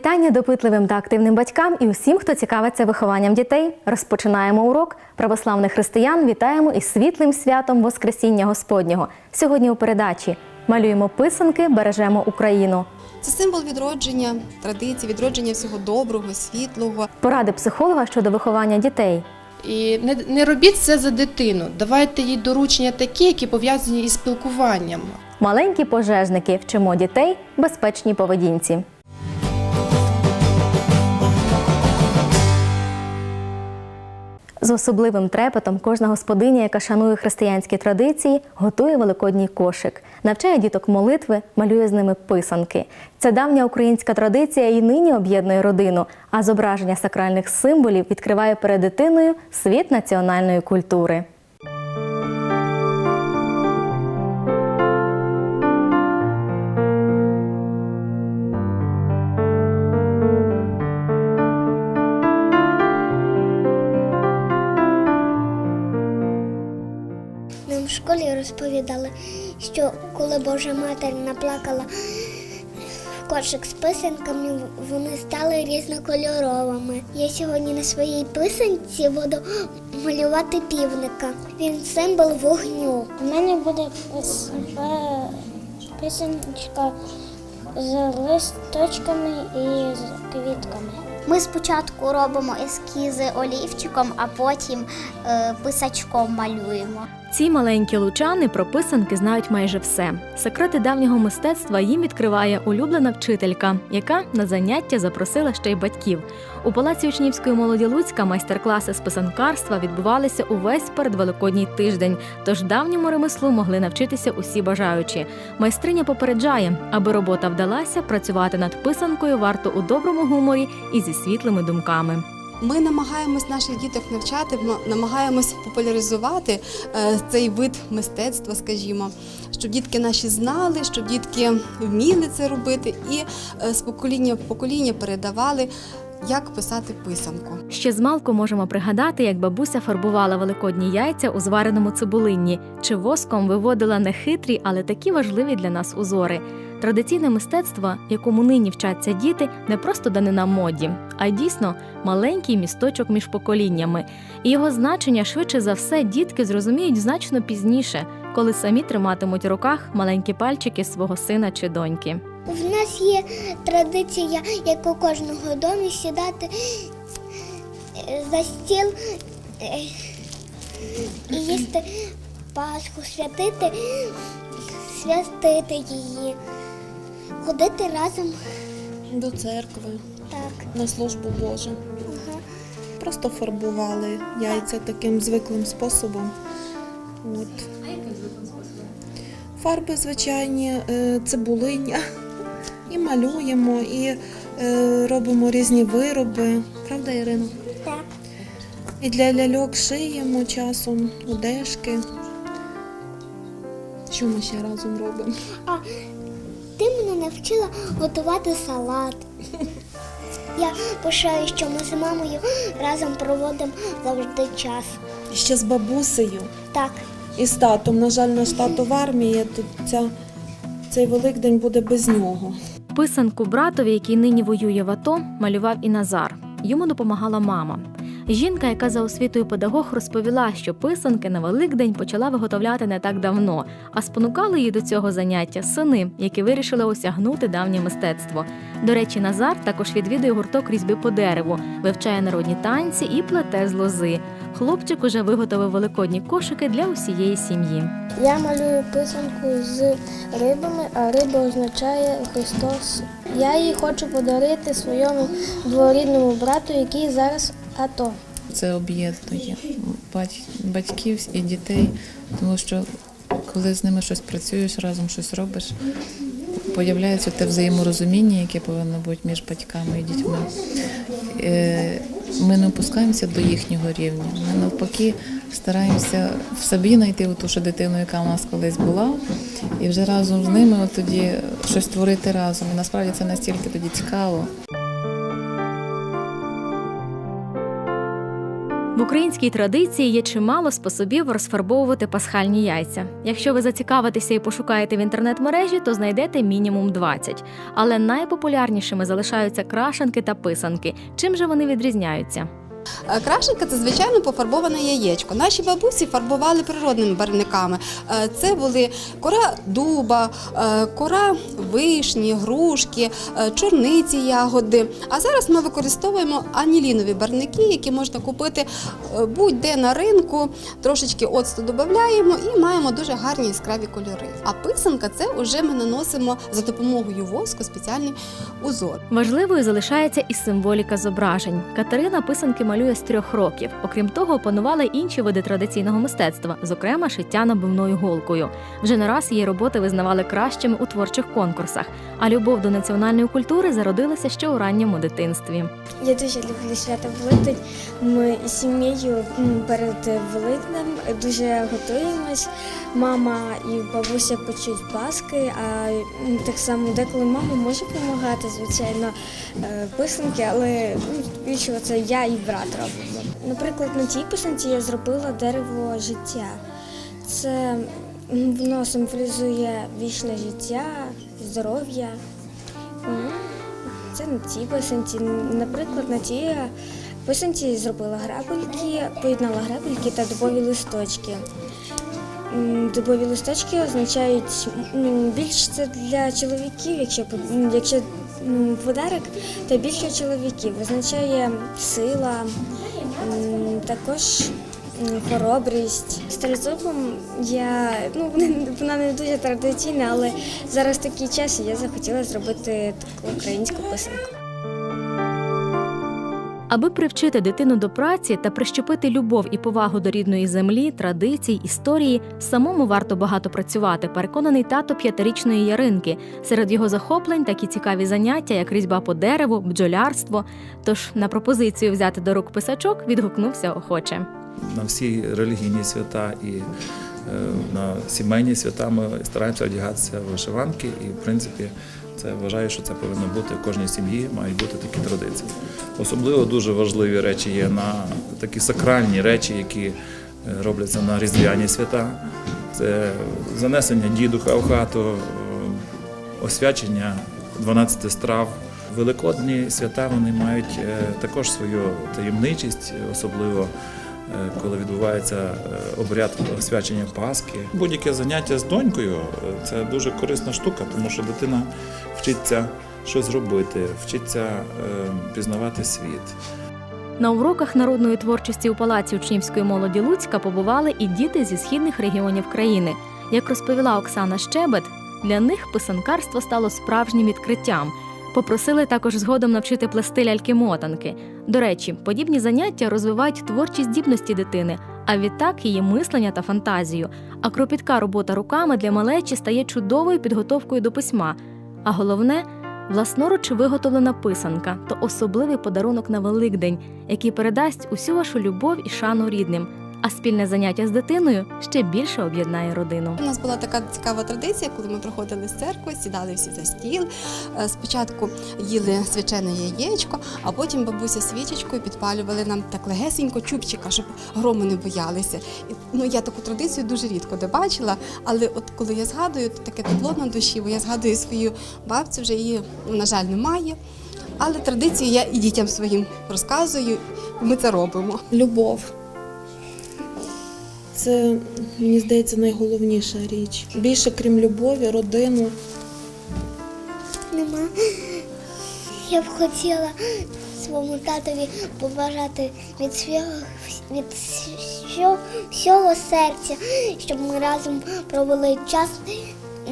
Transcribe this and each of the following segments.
Вітання допитливим та активним батькам і усім, хто цікавиться вихованням дітей. Розпочинаємо урок. Православних християн вітаємо із світлим святом Воскресіння Господнього. Сьогодні у передачі малюємо писанки, бережемо Україну. Це символ відродження традицій, відродження всього доброго, світлого. Поради психолога щодо виховання дітей. І не, не робіть це за дитину. Давайте їй доручення такі, які пов'язані із спілкуванням. Маленькі пожежники вчимо дітей безпечній поведінці. З особливим трепетом кожна господиня, яка шанує християнські традиції, готує великодній кошик, навчає діток молитви, малює з ними писанки. Ця давня українська традиція і нині об'єднує родину, а зображення сакральних символів відкриває перед дитиною світ національної культури. Розповідали, що коли Божа Матір наплакала кошик з писанками, вони стали різнокольоровими. Я сьогодні на своїй писанці буду малювати півника. Він символ вогню. У мене буде писаночка з листочками і з квітками. Ми спочатку робимо ескізи олівчиком, а потім е, писачком малюємо. Ці маленькі лучани про писанки знають майже все. Секрети давнього мистецтва їм відкриває улюблена вчителька, яка на заняття запросила ще й батьків. У палаці учнівської молоді Луцька майстер-класи з писанкарства відбувалися увесь передвеликодній тиждень. Тож давньому ремеслу могли навчитися усі бажаючі. Майстриня попереджає, аби робота вдалася, працювати над писанкою варто у доброму гуморі і зі світлими думками. Ми намагаємось наших діток навчати, намагаємось популяризувати е, цей вид мистецтва, скажімо, щоб дітки наші знали, щоб дітки вміли це робити і е, з покоління в покоління передавали, як писати писанку. Ще змалку можемо пригадати, як бабуся фарбувала великодні яйця у звареному цибулинні, чи воском виводила нехитрі, але такі важливі для нас узори. Традиційне мистецтво, якому нині вчаться діти, не просто данина моді, а дійсно маленький місточок між поколіннями. І його значення швидше за все дітки зрозуміють значно пізніше, коли самі триматимуть у руках маленькі пальчики свого сина чи доньки. В нас є традиція, як у кожного домі, сідати е, за стіл е, і їсти Пасху, святити, святити її, ходити разом. До церкви, Так. на службу Божу. Ага. Просто фарбували яйця таким звиклим способом. От. Фарби звичайні, е, цибулиння. І малюємо, і е, робимо різні вироби. Правда, Ірина? Так. І для ляльок шиємо часом одежки. Що ми ще разом робимо? А ти мене навчила готувати салат. Я пишаю, що ми з мамою разом проводимо завжди час. І ще з бабусею. Так, І з татом. На жаль, наш тато в армії, тут ця, цей Великдень буде без нього. Писанку братові, який нині воює в АТО, малював і Назар. Йому допомагала мама. Жінка, яка за освітою педагог, розповіла, що писанки на Великдень почала виготовляти не так давно, а спонукали її до цього заняття сини, які вирішили осягнути давнє мистецтво. До речі, Назар також відвідує гурток різьби по дереву, вивчає народні танці і плете з лози. Хлопчик уже виготовив великодні кошики для усієї сім'ї. Я малюю писанку з рибами, а риба означає Христос. Я її хочу подарити своєму дворідному брату, який зараз АТО. Це об'єднує бать- батьків і дітей, тому що коли з ними щось працюєш, разом щось робиш, появляється те взаєморозуміння, яке повинно бути між батьками і дітьми. Ми не опускаємося до їхнього рівня. Ми навпаки стараємося в собі знайти ту ж дитину, яка в нас колись була, і вже разом з ними от тоді щось творити разом. І насправді це настільки тоді цікаво. В українській традиції є чимало способів розфарбовувати пасхальні яйця. Якщо ви зацікавитеся і пошукаєте в інтернет-мережі, то знайдете мінімум 20. Але найпопулярнішими залишаються крашенки та писанки. Чим же вони відрізняються? Е, Крашенка це звичайно пофарбоване яєчко. Наші бабусі фарбували природними барвниками. Е, Це були кора дуба, е, кора вишні, грушки, чорниці, ягоди. А зараз ми використовуємо анілінові барвники, які можна купити будь-де на ринку. Трошечки оцту додаємо і маємо дуже гарні яскраві кольори. А писанка це вже ми наносимо за допомогою воску спеціальний узор. Важливою залишається і символіка зображень. Катерина писанки малює з трьох років. Окрім того, опанувала інші види традиційного мистецтва, зокрема шиття набивною голкою. Вже не раз її роботи визнавали кращими у творчих конкурсах. А любов до національної культури зародилася ще у ранньому дитинстві. Я дуже люблю свято Великдень. Ми з сім'єю перед Великднем дуже готуємось. Мама і бабуся печуть паски, а так само деколи мама може допомагати, звичайно, е, писанки, але ну, більше це я і брат робимо. Наприклад, на цій писанці я зробила дерево життя. Це воно символізує вічне життя, здоров'я. Це на цій писанці. Наприклад, на цій писанці зробила грабельки, поєднала грабельки та дубові листочки. Дубові листочки означають ну, більш це для чоловіків, якщо, якщо подарок, то більше чоловіків. визначає сила, також хоробрість. З я ну вона не дуже традиційна, але зараз такий час, і я захотіла зробити таку українську писанку. Аби привчити дитину до праці та прищепити любов і повагу до рідної землі, традицій, історії, самому варто багато працювати. Переконаний тато п'ятирічної яринки. Серед його захоплень такі цікаві заняття, як різьба по дереву, бджолярство. Тож на пропозицію взяти до рук писачок відгукнувся охоче. на всі релігійні свята і е, на сімейні свята ми стараємося одягатися вишиванки, і в принципі це вважаю, що це повинно бути в кожній сім'ї, мають бути такі традиції. Особливо дуже важливі речі є на такі сакральні речі, які е, робляться на різдвяні свята. Це занесення дідуха в хату, е, освячення 12 страв. Великодні свята вони мають е, також свою таємничість, особливо коли відбувається е, обряд освячення Пасхи. Будь-яке заняття з донькою е, це дуже корисна штука, тому що дитина вчиться щось робити, вчиться е, пізнавати світ. На уроках народної творчості у палаці учнівської молоді Луцька побували і діти зі східних регіонів країни. Як розповіла Оксана Щебет, для них писанкарство стало справжнім відкриттям. Попросили також згодом навчити плести ляльки-мотанки. До речі, подібні заняття розвивають творчі здібності дитини, а відтак її мислення та фантазію. А кропітка робота руками для малечі стає чудовою підготовкою до письма. А головне власноруч виготовлена писанка то особливий подарунок на Великдень, який передасть усю вашу любов і шану рідним. А спільне заняття з дитиною ще більше об'єднає родину. У нас була така цікава традиція, коли ми приходили з церкви, сідали всі за стіл. Е, Спочатку їли свячене яєчко, а потім бабуся свічечкою підпалювали нам так легесенько чубчика, щоб грому не боялися. Ну, я таку традицію дуже рідко де бачила, але от коли я згадую, то таке тепло на душі, бо я згадую свою бабцю, вже її, ну, на жаль, немає. Але традицію я і дітям своїм розказую, ми це робимо. Любов. Це, мені здається, найголовніша річ. Більше, крім любові, родину. Нема. Я б хотіла своєму татові побажати від всього, від всього серця, щоб ми разом провели час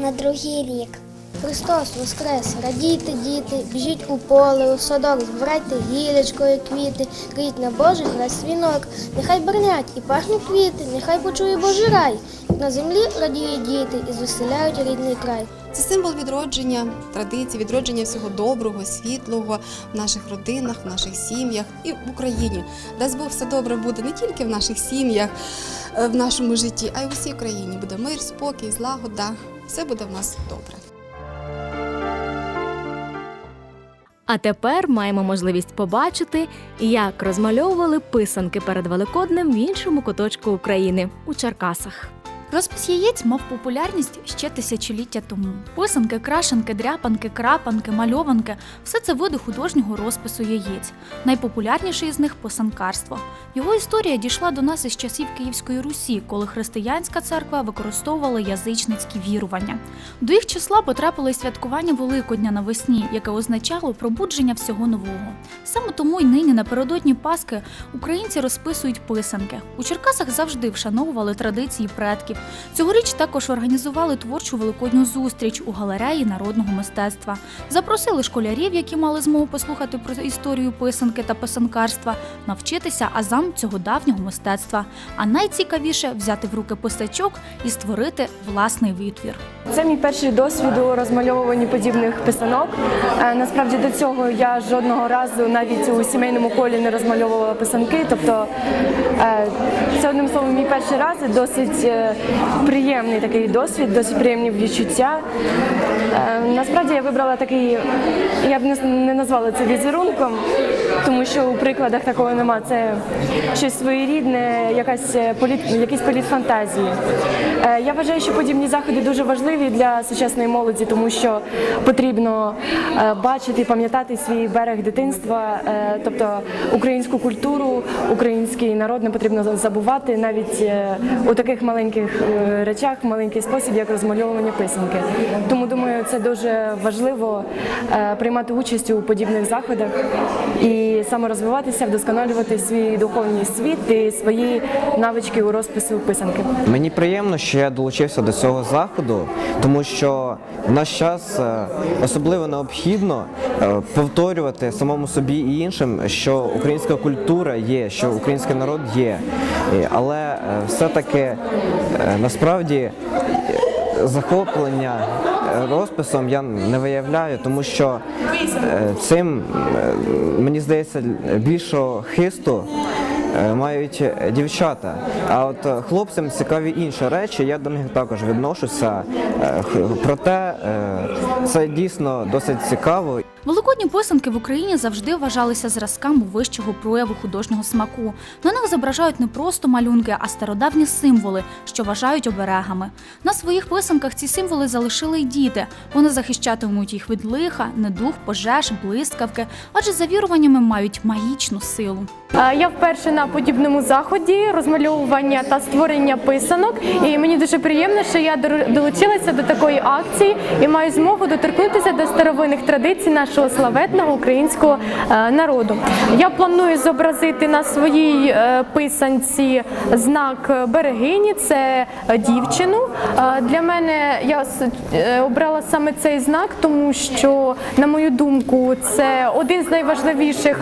на другий рік. Христос Воскрес! Радійте, діти, біжіть у поле, у садок, збирайте гілячкою квіти, крить на Божий хрест вінок. Нехай бернять і пахнуть квіти, нехай почує Божий рай. На землі радіють діти і звеселяють рідний край. Це символ відродження традицій, відродження всього доброго, світлого в наших родинах, в наших сім'ях і в Україні. Дасть Бог все добре буде не тільки в наших сім'ях, е, в нашому житті, а й в усій країні. Буде мир, спокій, злагода. Все буде в нас добре. А тепер маємо можливість побачити, як розмальовували писанки перед Великоднем в іншому куточку України у Черкасах. Розпис яєць мав популярність ще тисячоліття тому. Писанки, крашенки, дряпанки, крапанки, мальованки все це види художнього розпису яєць. Найпопулярніший із них писанкарство. Його історія дійшла до нас із часів Київської Русі, коли християнська церква використовувала язичницькі вірування. До їх числа потрапило й святкування Великодня навесні, яке означало пробудження всього нового. Саме тому й нині напередодні Пасхи українці розписують писанки. У Черкасах завжди вшановували традиції предків. Цьогоріч також організували творчу великодню зустріч у галереї народного мистецтва. Запросили школярів, які мали змогу послухати про історію писанки та писанкарства, навчитися азам цього давнього мистецтва. А найцікавіше взяти в руки писачок і створити власний витвір. Це мій перший досвід у розмальовуванні подібних писанок. Е, Насправді до цього я жодного разу навіть у сімейному колі не розмальовувала писанки. Тобто е, це одним словом мій перший раз досить е, приємний такий досвід, досить приємні відчуття. Е, Насправді я вибрала такий, я б не, не назвала це візерунком, тому що у прикладах такого нема. Це щось своєрідне, якась е, політ, якийсь політ. Е, Я вважаю, що подібні заходи дуже важливі для сучасної молоді, тому що потрібно е, бачити пам'ятати свій берег дитинства, тобто українську культуру, український народ не потрібно забувати навіть у таких маленьких речах, маленький спосіб, як розмальовування писанки. Тому думаю, це дуже важливо приймати участь у подібних заходах і саморозвиватися, вдосконалювати свій духовний світ і свої навички у розпису писанки. Мені приємно, що я долучився до цього заходу, тому що в наш час е, особливо необхідно е, повторювати самому собі і іншим, що українська культура є, що український народ є. Але е, все-таки е, насправді захоплення розписом я не виявляю, тому що е, цим е, мені здається більшого хисту е, мають дівчата. А от хлопцям цікаві інші речі, я до них також відношуся. Проте це дійсно досить цікаво. Великодні писанки в Україні завжди вважалися зразками вищого прояву художнього смаку. На них зображають не просто малюнки, а стародавні символи, що вважають оберегами. На своїх писанках ці символи залишили й діти. Вони захищатимуть їх від лиха, недух, пожеж, блискавки, адже за віруваннями мають магічну силу. Я вперше на подібному заході розмальовування та створення писанок, і мені дуже приємно, що я долучилася до такої акції і маю змогу доторкнутися до старовинних традицій нашого славетного українського е, народу. Я планую зобразити на своїй е, писанці знак берегині, це дівчину. Е, Для мене я обрала саме цей знак, тому що, на мою думку, це один з найважливіших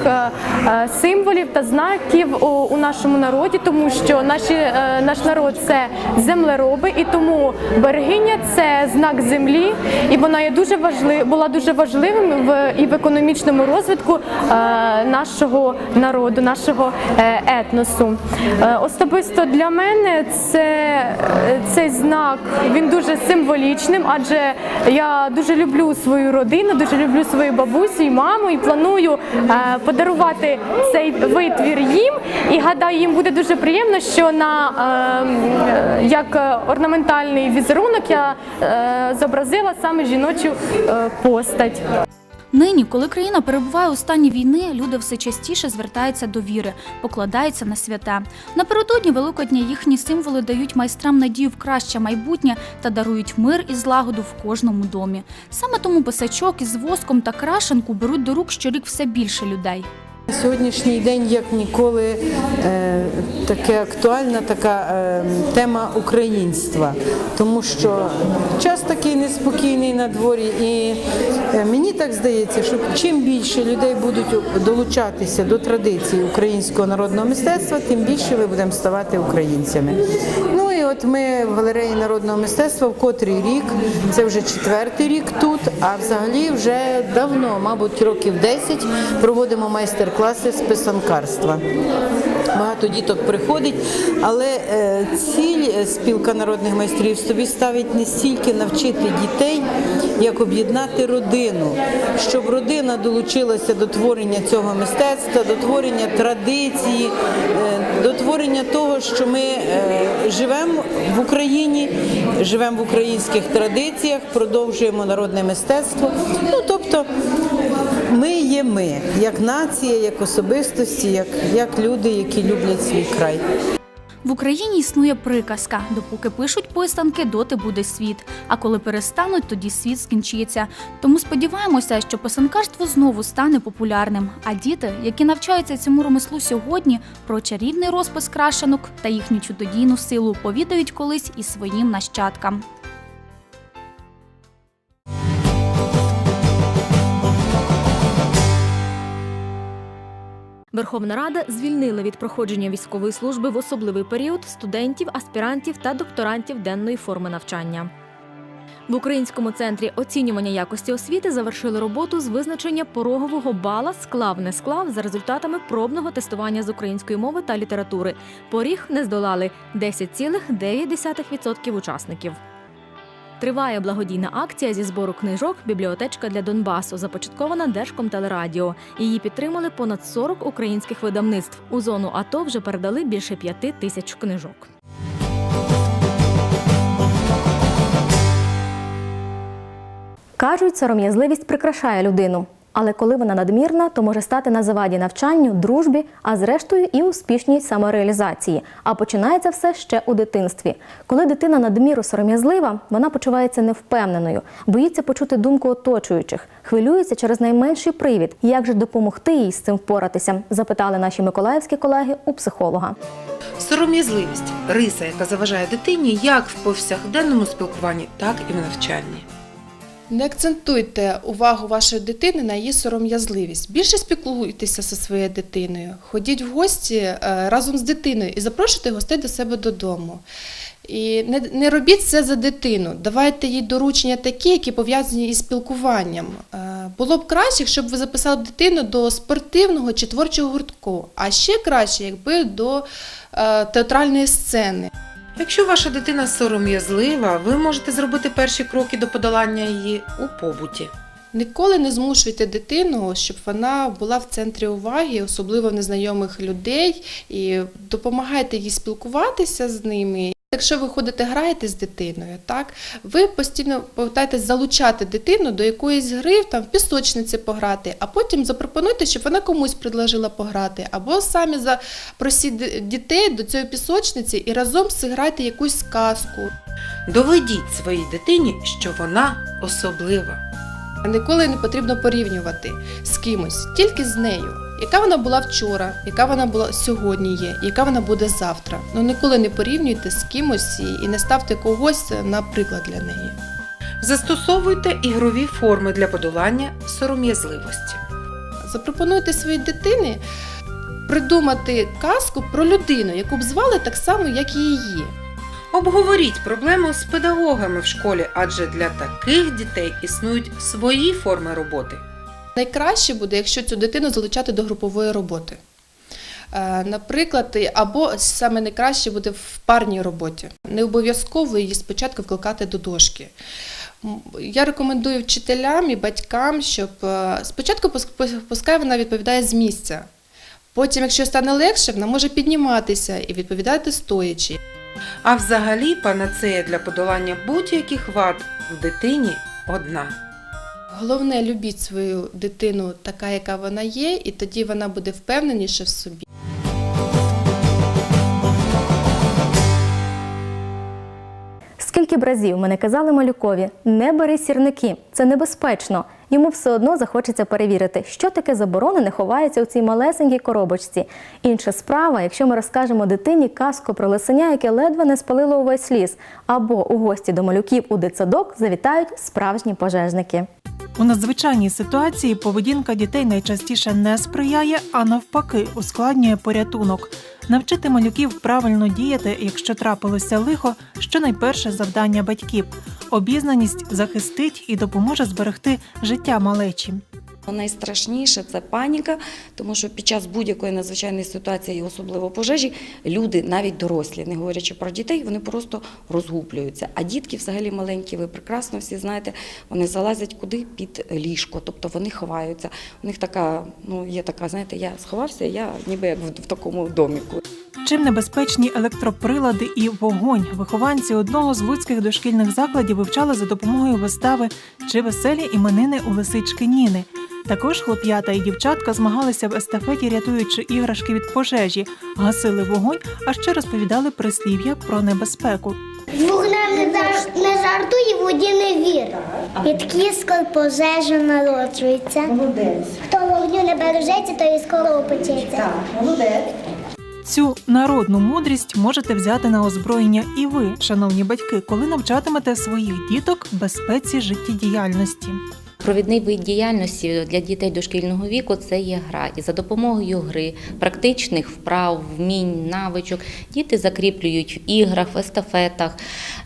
символів та знаків у, нашому народі, тому що наші, наш народ це землероби, і тому берегиня це знак землі, і вона є дуже важлив, була дуже важливим в і в економічному розвитку е, нашого народу, нашого е, етносу. Е, особисто для мене це цей знак він дуже символічним, адже я дуже люблю свою родину, дуже люблю свою бабусю і маму, і планую подарувати цей витвір їм. І гадаю, їм буде дуже приємно, що на е, е, як орнаментальний візерунок я зобразила саме жіночу постать. Нині, коли країна перебуває у стані війни, люди все частіше звертаються до віри, покладаються на святе. Напередодні Великодня їхні символи дають майстрам надію в краще майбутнє та дарують мир і злагоду в кожному домі. Саме тому писачок із воском та крашенку беруть до рук щорік все більше людей. Сьогоднішній день, як ніколи, е, таке актуальна така е, тема українства, тому що час такий неспокійний на дворі, і е, мені так здається, що чим більше людей будуть долучатися до традиції українського народного мистецтва, тим більше ми будемо ставати українцями. Ну і от ми в галереї народного мистецтва в котрий рік, це вже четвертий рік тут, а взагалі вже давно, мабуть, років 10 проводимо майстер майстер-класи з писанкарства. Багато діток приходить, але е, ціль е, спілка народних майстрів собі ставить не стільки навчити дітей, як об'єднати родину, щоб родина долучилася до творення цього мистецтва, до творення традиції, е, до творення того, що ми живемо в Україні, живемо в українських традиціях, продовжуємо народне мистецтво. Ну тобто ми є ми, як нація, як особистості, як, як люди, які люблять свій край. В Україні існує приказка: допоки пишуть писанки, доти буде світ. А коли перестануть, тоді світ скінчиться. Тому сподіваємося, що писанкарство знову стане популярним. А діти, які навчаються цьому ремеслу сьогодні, про чарівний розпис крашенок та їхню чудодійну силу повідають колись і своїм нащадкам. Верховна Рада звільнила від проходження військової служби в особливий період студентів, аспірантів та докторантів денної форми навчання. В Українському центрі оцінювання якості освіти завершили роботу з визначення порогового бала склав не склав за результатами пробного тестування з української мови та літератури. Поріг не здолали 10,9% учасників. Триває благодійна акція зі збору книжок Бібліотечка для Донбасу, започаткована Держкомтелерадіо. Її підтримали понад 40 українських видавництв. У зону АТО вже передали більше п'яти тисяч книжок. Кажуть, сором'язливість прикрашає людину. Але коли вона надмірна, то може стати на заваді навчанню, дружбі, а зрештою і успішній самореалізації. А починається все ще у дитинстві. Коли дитина надміру сором'язлива, вона почувається невпевненою, боїться почути думку оточуючих, хвилюється через найменший привід. Як же допомогти їй з цим впоратися? Запитали наші миколаївські колеги у психолога. Сором'язливість риса, яка заважає дитині як в повсякденному спілкуванні, так і в навчанні. Не акцентуйте увагу вашої дитини на її сором'язливість. Більше спілкуйтеся зі своєю дитиною. Ходіть в гості е, разом з дитиною і запрошуйте гостей до себе додому. І не, не робіть це за дитину. Давайте їй доручення такі, які пов'язані із спілкуванням. Е, Було б краще, якщо б ви записали дитину до спортивного чи творчого гуртку, а ще краще, якби до е, театральної сцени. Якщо ваша дитина сором'язлива, ви можете зробити перші кроки до подолання її у побуті. Ніколи не змушуйте дитину, щоб вона була в центрі уваги, особливо незнайомих людей, і допомагайте їй спілкуватися з ними. Якщо ви ходите граєте з дитиною, так ви постійно повертаєтесь залучати дитину до якоїсь гри, там в пісочниці пограти, а потім запропонуйте, щоб вона комусь предложила пограти, або самі запросіть дітей до цієї пісочниці і разом зіграйте якусь сказку. Доведіть своїй дитині, що вона особлива. Ніколи не потрібно порівнювати з кимось, тільки з нею. Яка вона була вчора, яка вона була сьогодні є, яка вона буде завтра. Ну ніколи не порівнюйте з кимось і- не ставте когось на приклад для неї. Застосовуйте ігрові форми для подолання сором'язливості. Запропонуйте своїй дитині придумати казку про людину, яку б звали так само, як і її. Обговоріть проблему з педагогами в школі, адже для таких дітей існують свої форми роботи. Найкраще буде, якщо цю дитину залучати до групової роботи. Е, Наприклад, або саме найкраще буде в парній роботі. Не обов'язково її спочатку вкликати до дошки. Я рекомендую вчителям і батькам, щоб е, спочатку пус- пус- пускай вона відповідає з місця. Потім, якщо стане легше, вона може підніматися і відповідати стоячи. А взагалі панацея для подолання будь-яких вад в дитині одна. Головне, любіть свою дитину така, яка вона є, і тоді вона буде впевненіше в собі. Скільки б разів ми не казали малюкові, не бери сірники, це небезпечно. Йому все одно захочеться перевірити, що таке заборонене ховається у цій малесенькій коробочці. Інша справа, якщо ми розкажемо дитині казку про лисеня, яке ледве не спалило увесь ліс, або у гості до малюків у дитсадок завітають справжні пожежники. У надзвичайній ситуації поведінка дітей найчастіше не сприяє, а навпаки, ускладнює порятунок. Навчити малюків правильно діяти, якщо трапилося лихо, що найперше завдання батьків. Обізнаність захистить і допоможе зберегти життя малечі. Найстрашніше це паніка, тому що під час будь-якої надзвичайної ситуації, особливо пожежі, люди, навіть дорослі, не говорячи про дітей, вони просто розгублюються. А дітки, взагалі маленькі, ви прекрасно всі знаєте, вони залазять куди під ліжко, тобто вони ховаються. У них така, ну є така, знаєте, я сховався, я ніби як в, в такому доміку. Чим небезпечні електроприлади і вогонь вихованці одного з луцьких дошкільних закладів вивчали за допомогою вистави чи веселі іменини у лисички Ніни. Також хлоп'ята і дівчатка змагалися в естафеті, рятуючи іграшки від пожежі, гасили вогонь, а ще розповідали прислів'я про небезпеку. Вогнем не, зар- не жартуй, і воді не вір. Від кіскор пожежа народжується. Молодець. Хто вогню не бережеться, то і скоро опечеться. Так, молодець. Цю народну мудрість можете взяти на озброєння і ви, шановні батьки, коли навчатимете своїх діток безпеці життєдіяльності. Провідний вид діяльності для дітей дошкільного віку це є гра. І за допомогою гри, практичних вправ, вмінь, навичок діти закріплюють в іграх, в естафетах,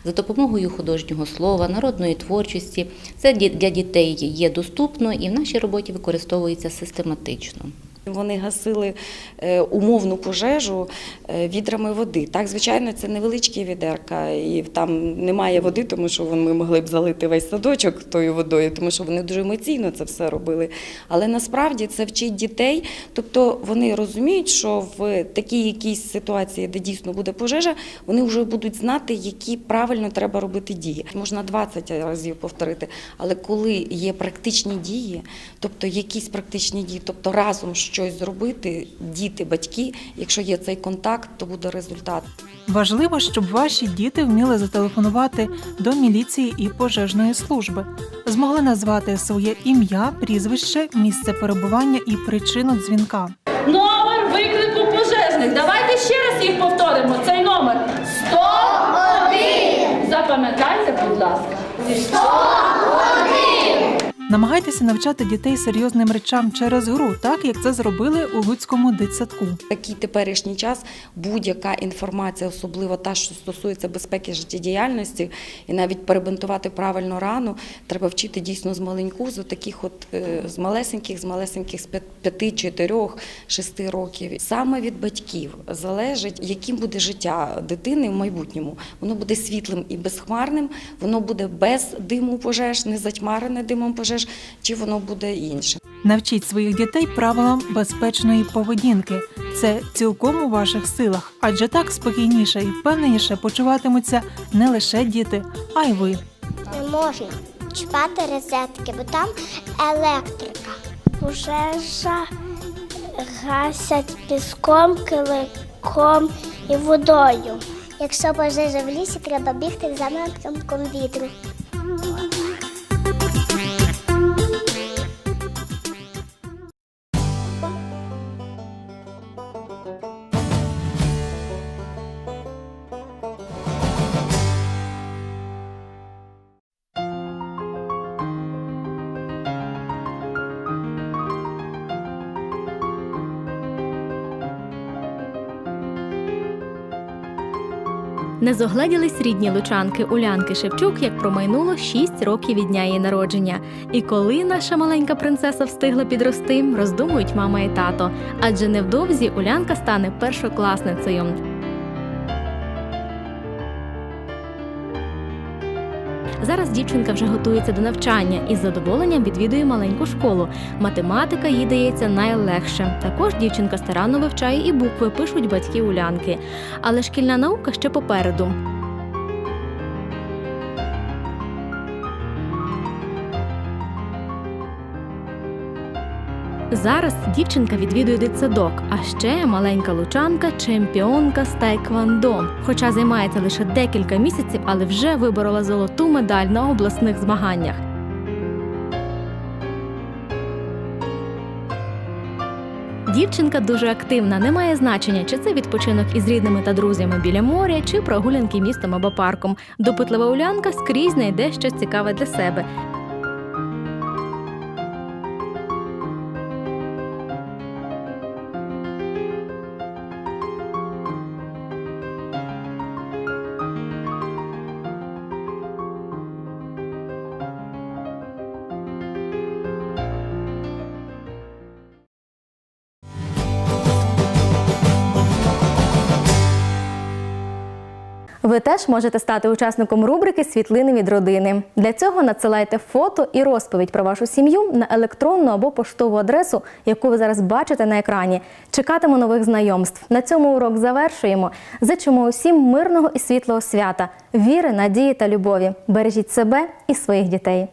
за допомогою художнього слова, народної творчості. Це для дітей є доступно і в нашій роботі використовується систематично. Вони гасили е, умовну пожежу е, відрами води. Так, звичайно, це невеличкі відерка, і там немає води, тому що ми могли б залити весь садочок тою водою, тому що вони дуже емоційно це все робили. Але насправді це вчить дітей, тобто вони розуміють, що в такій якійсь ситуації, де дійсно буде пожежа, вони вже будуть знати, які правильно треба робити дії. Можна 20 разів повторити, але коли є практичні дії, тобто якісь практичні дії, тобто разом щось зробити, діти, батьки, якщо є цей контакт, то буде результат. Важливо, щоб ваші діти вміли зателефонувати до міліції і пожежної служби, змогли назвати своє ім'я, прізвище, місце перебування і причину дзвінка. Номер виклику пожежних. Давайте ще раз їх повторимо. Цей номер 101. Запам'ятайте, будь ласка. 101. Намагайтеся навчати дітей серйозним речам через гру, так як це зробили у Луцькому дитсадку. Такий теперішній час будь-яка інформація, особливо та, що стосується безпеки життєдіяльності, і навіть перебинтувати правильно рану, треба вчити дійсно з маленьку, з таких от е, з малесеньких, з малесеньких з п'ят- п'яти, чотирьох, шести років. Саме від батьків залежить, яким буде життя дитини в майбутньому. Воно буде світлим і безхмарним, воно буде без диму пожеж, не затьмарене димом пожеж, чи воно буде іншим. Навчіть своїх дітей правилам безпечної поведінки. Це цілком у ваших силах, адже так спокійніше і впевненіше почуватимуться не лише діти, а й ви. Не можна чіпати розетки, бо там електрика. Пожежа гасять піском, киликом і водою. Якщо пожежа в лісі, треба бігти за напрямком вітру. Не зогледілись рідні лучанки Улянки Шевчук, як промайнуло 6 років від дня її народження. І коли наша маленька принцеса встигла підрости, роздумують мама і тато. Адже невдовзі Улянка стане першокласницею. Дівчинка вже готується до навчання і з задоволенням відвідує маленьку школу. Математика їй дається найлегше. Також дівчинка старанно вивчає і букви пишуть батьки Улянки. Але шкільна наука ще попереду. Зараз дівчинка відвідує дитсадок, а ще маленька лучанка чемпіонка з тайквандо. Хоча займається лише декілька місяців, але вже виборола золоту медаль на обласних змаганнях. Дівчинка дуже активна, не має значення, чи це відпочинок із рідними та друзями біля моря, чи прогулянки містом або парком. Допитлива улянка скрізь знайде щось цікаве для себе. Ви теж можете стати учасником рубрики Світлини від родини. Для цього надсилайте фото і розповідь про вашу сім'ю на електронну або поштову адресу, яку ви зараз бачите на екрані. Чекатиму нових знайомств. На цьому урок завершуємо. Зичимо усім мирного і світлого свята, віри, надії та любові. Бережіть себе і своїх дітей.